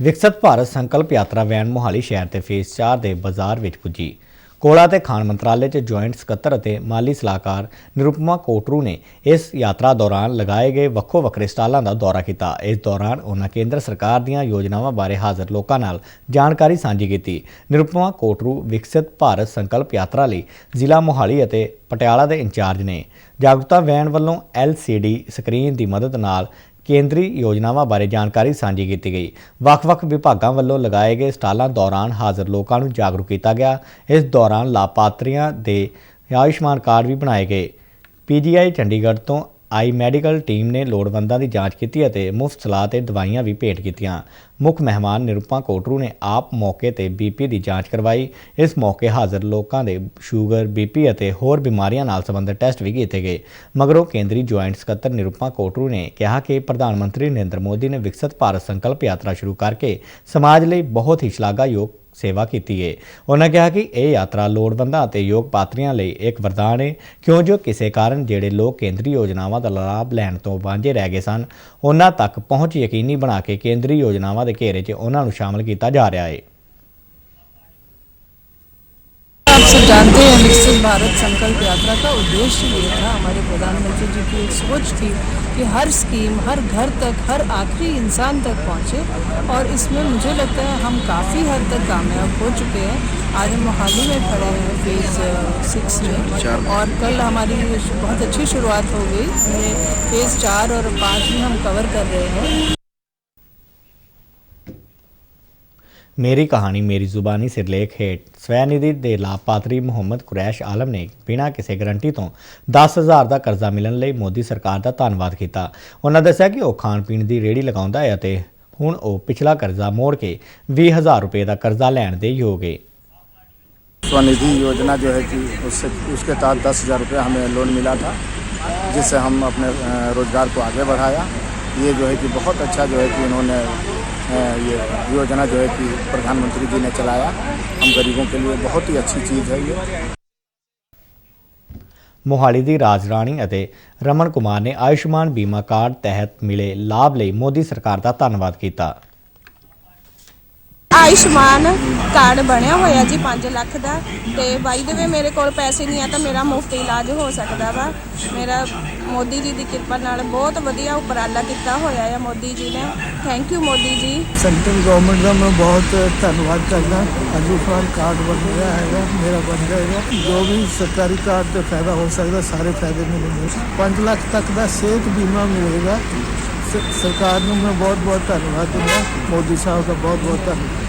ਵਿਕਸਿਤ ਭਾਰਤ ਸੰਕਲਪ ਯਾਤਰਾ ਵੈਨ ਮੋਹਾਲੀ ਸ਼ਹਿਰ ਤੇ ਫੇਸ 4 ਦੇ ਬਾਜ਼ਾਰ ਵਿੱਚ ਪੁੱਜੀ। ਕੋਲਾ ਤੇ ਖਾਣ ਮੰਤਰਾਲੇ 'ਚ ਜੁਆਇੰਟ ਸਕੱਤਰ ਅਤੇ ਮਾਲੀ ਸਲਾਹਕਾਰ ਨਿਰੂਪਮਾ ਕੋਟਰੂ ਨੇ ਇਸ ਯਾਤਰਾ ਦੌਰਾਨ ਲਗਾਏ ਗਏ ਵੱਖੋ ਵੱਖਰੇ ਸਟਾਲਾਂ ਦਾ ਦੌਰਾ ਕੀਤਾ। ਇਸ ਦੌਰਾਨ ਉਹਨਾਂ ਕੇਂਦਰ ਸਰਕਾਰ ਦੀਆਂ ਯੋਜਨਾਵਾਂ ਬਾਰੇ ਹਾਜ਼ਰ ਲੋਕਾਂ ਨਾਲ ਜਾਣਕਾਰੀ ਸਾਂਝੀ ਕੀਤੀ। ਨਿਰੂਪਮਾ ਕੋਟਰੂ ਵਿਕਸਿਤ ਭਾਰਤ ਸੰਕਲਪ ਯਾਤਰਾ ਲਈ ਜ਼ਿਲ੍ਹਾ ਮੋਹਾਲੀ ਅਤੇ ਪਟਿਆਲਾ ਦੇ ਇੰਚਾਰਜ ਨੇ। ਜਾਗਰੂਕਤਾ ਵੈਨ ਵੱਲੋਂ LCD ਸਕਰੀਨ ਦੀ ਮਦਦ ਨਾਲ ਕੇਂਦਰੀ ਯੋਜਨਾਵਾਂ ਬਾਰੇ ਜਾਣਕਾਰੀ ਸਾਂਝੀ ਕੀਤੀ ਗਈ। ਵੱਖ-ਵੱਖ ਵਿਭਾਗਾਂ ਵੱਲੋਂ ਲਗਾਏ ਗਏ ਸਟਾਲਾਂ ਦੌਰਾਨ ਹਾਜ਼ਰ ਲੋਕਾਂ ਨੂੰ ਜਾਗਰੂਕ ਕੀਤਾ ਗਿਆ। ਇਸ ਦੌਰਾਨ ਲਾਭਪਾਤਰੀਆਂ ਦੇ ਆਯੁਸ਼ਮਾਨ ਕਾਰਡ ਵੀ ਬਣਾਏ ਗਏ। ਪੀਜੀਆਈ ਚੰਡੀਗੜ੍ਹ ਤੋਂ ਆਈ ਮੈਡੀਕਲ ਟੀਮ ਨੇ ਲੋੜਵੰਦਾਂ ਦੀ ਜਾਂਚ ਕੀਤੀ ਅਤੇ ਮੁਫਤ ਸਲਾਹ ਤੇ ਦਵਾਈਆਂ ਵੀ ਭੇਟ ਕੀਤੀਆਂ। ਮੁੱਖ ਮਹਿਮਾਨ ਨਿਰੂਪਾ ਕੋਟਰੂ ਨੇ ਆਪ ਮੌਕੇ ਤੇ ਬੀਪੀ ਦੀ ਜਾਂਚ ਕਰਵਾਈ। ਇਸ ਮੌਕੇ ਹਾਜ਼ਰ ਲੋਕਾਂ ਦੇ ਸ਼ੂਗਰ ਬੀਪੀ ਅਤੇ ਹੋਰ ਬਿਮਾਰੀਆਂ ਨਾਲ ਸੰਬੰਧਿਤ ਟੈਸਟ ਵੀ ਕੀਤੇ ਗਏ। ਮਗਰੋਂ ਕੇਂਦਰੀ ਜੁਆਇੰਟ ਸਕੱਤਰ ਨਿਰੂਪਾ ਕੋਟਰੂ ਨੇ ਕਿਹਾ ਕਿ ਪ੍ਰਧਾਨ ਮੰਤਰੀ ਨਰਿੰਦਰ ਮੋਦੀ ਨੇ ਵਿਕਸਿਤ ਭਾਰਤ ਸੰਕਲਪ ਯਾਤਰਾ ਸ਼ੁਰੂ ਕਰਕੇ ਸਮਾਜ ਲਈ ਬਹੁਤ ਹੀ ਸ਼ਲਾਘਾਯੋਗ ਸੇਵਾ ਕੀਤੀ ਏ। ਉਹਨਾਂ ਕਿਹਾ ਕਿ ਇਹ ਯਾਤਰਾ ਲੋੜਵੰਦਾਂ ਅਤੇ ਯੋਗ ਪਾਤਰੀਆਂ ਲਈ ਇੱਕ ਵਰਦਾਨ ਏ, ਕਿਉਂ ਜੋ ਕਿਸੇ ਕਾਰਨ ਜਿਹੜੇ ਲੋਕ ਕੇਂਦਰੀ ਯੋਜਨਾਵਾਂ ਦਾ ਲਾਭ ਲੈਣ ਤੋਂ ਵਾਂਝੇ ਰਹਿ ਗਏ ਸਨ ਉਹਨਾਂ ਤੱਕ ਪਹੁੰਚ ਯਕੀਨੀ ਬਣਾ ਕੇ ਕੇਂਦਰੀ ਯੋਜਨਾਵਾਂ ਦੇ ਘੇਰੇ 'ਚ ਉਹਨਾਂ ਨੂੰ ਸ਼ਾਮਲ ਕੀਤਾ ਜਾ ਰਿਹਾ ਏ। भारत संकल्प यात्रा का उद्देश्य ये था हमारे प्रधानमंत्री जी की एक सोच थी कि हर स्कीम हर घर तक हर आखिरी इंसान तक पहुँचे और इसमें मुझे लगता है हम काफ़ी हद तक कामयाब हो चुके हैं। आज हम मोहाली में खड़े हैं फ़ेज़ सिक्स में। और कल हमारी बहुत अच्छी शुरुआत हो गई। फ़ेज़ चार और पाँच में हम कवर कर रहे हैं। ਮੇਰੀ ਕਹਾਣੀ ਮੇਰੀ ਜ਼ੁਬਾਨੀ ਸਿਰਲੇਖ ਹੇਠ ਸਵੈਨਿਧੀ ਦੇ ਲਾਭਪਾਤਰੀ ਮੁਹੰਮਦ ਕੁਰੈਸ਼ ਆਲਮ ਨੇ ਬਿਨਾਂ ਕਿਸੇ ਗਰੰਟੀ ਤੋਂ 10000 ਦਾ ਕਰਜ਼ਾ ਮਿਲਣ ਲਈ ਮੋਦੀ ਸਰਕਾਰ ਦਾ ਧੰਨਵਾਦ ਕੀਤਾ ਉਹਨਾਂ ਦੱਸਿਆ ਕਿ ਉਹ ਖਾਣ ਪੀਣ ਦੀ ਰੇਹੜੀ ਲਗਾਉਂਦਾ ਹੈ ਅਤੇ ਹੁਣ ਉਹ ਪਿਛਲਾ ਕਰਜ਼ਾ ਮੋੜ ਕੇ 20000 ਰੁਪਏ ਦਾ ਕਰਜ਼ਾ ਲੈਣ ਦੇ ਯੋਗ ਹੈ स्वनिधि योजना जो है कि उससे उसके तहत दस हज़ार रुपये हमें लोन मिला था जिससे हम अपने अ, रोज़गार को आगे बढ़ाया ये जो है कि बहुत अच्छा जो है कि इन्होंने अ, ये योजना जो है कि प्रधानमंत्री जी ने चलाया हम गरीबों के लिए बहुत ही अच्छी चीज़ है ये ਮੋਹਾਲੀ ਦੀ ਰਾਜ ਰਾਣੀ ਅਤੇ ਰਮਨ ਕੁਮਾਰ ਨੇ ਆਯੁਸ਼ਮਾਨ ਬੀਮਾ ਕਾਰਡ ਤਹਿਤ ਮਿਲੇ ਲਾਭ ਲਈ ਮੋਦੀ ਸਰਕਾਰ ਦਾ ਧੰਨਵਾਦ ਕੀਤਾ ਆਯੁਸ਼ਮਾਨ ਕਾਰਡ ਬਣਿਆ ਹੋਇਆ ਜੀ 5 ਲੱਖ ਦਾ ਤੇ ਬਾਈ ਦੇ ਵੇ ਮੇਰੇ ਕੋਲ ਪੈਸੇ ਨਹੀਂ ਆ ਤਾਂ ਮੇਰਾ ਮੁਫਤ ਇਲਾਜ ਹੋ ਸਕਦਾ ਵਾ। ਮੇਰਾ ਮੋਦੀ ਜੀ ਦੀ ਕਿਰਪਾ ਨਾਲ ਬਹੁਤ ਵਧੀਆ ਉਪਰਾਲਾ ਕੀਤਾ ਹੋਇਆ ਆ ਮੋਦੀ ਜੀ ਨੇ। Thank you Modi ji. Central government ਦਾ ਮੈਂ ਬਹੁਤ ਧੰਨਵਾਦ ਕਰਦਾ। ਆਯੁਸ਼ਮਾਨ ਕਾਰਡ ਬਣ ਰਿਹਾ ਹੈਗਾ, ਮੇਰਾ ਬਣ ਜਾਏਗਾ ਜੋ ਵੀ ਸਰਕਾਰੀ ਕਾਰਡ ਤੇ ਫਾਇਦਾ ਹੋ ਸਕਦਾ, ਸਾਰੇ ਫਾਇਦੇ ਮਿਲਣਗੇ। 5 ਲੱਖ ਤੱਕ ਦਾ ਸਿਹਤ ਬੀਮਾ ਮਿਲੇਗਾ। ਸਰਕਾਰ ਨੂੰ ਮੈਂ ਬਹੁਤ ਬਹੁਤ ਧੰਨਵਾਦ ਦਿੰਦਾ। ਮੋਦੀ ਸਾਹਿਬ ਦਾ ਬਹੁਤ ਬਹੁਤ ਧੰਨਵਾਦ।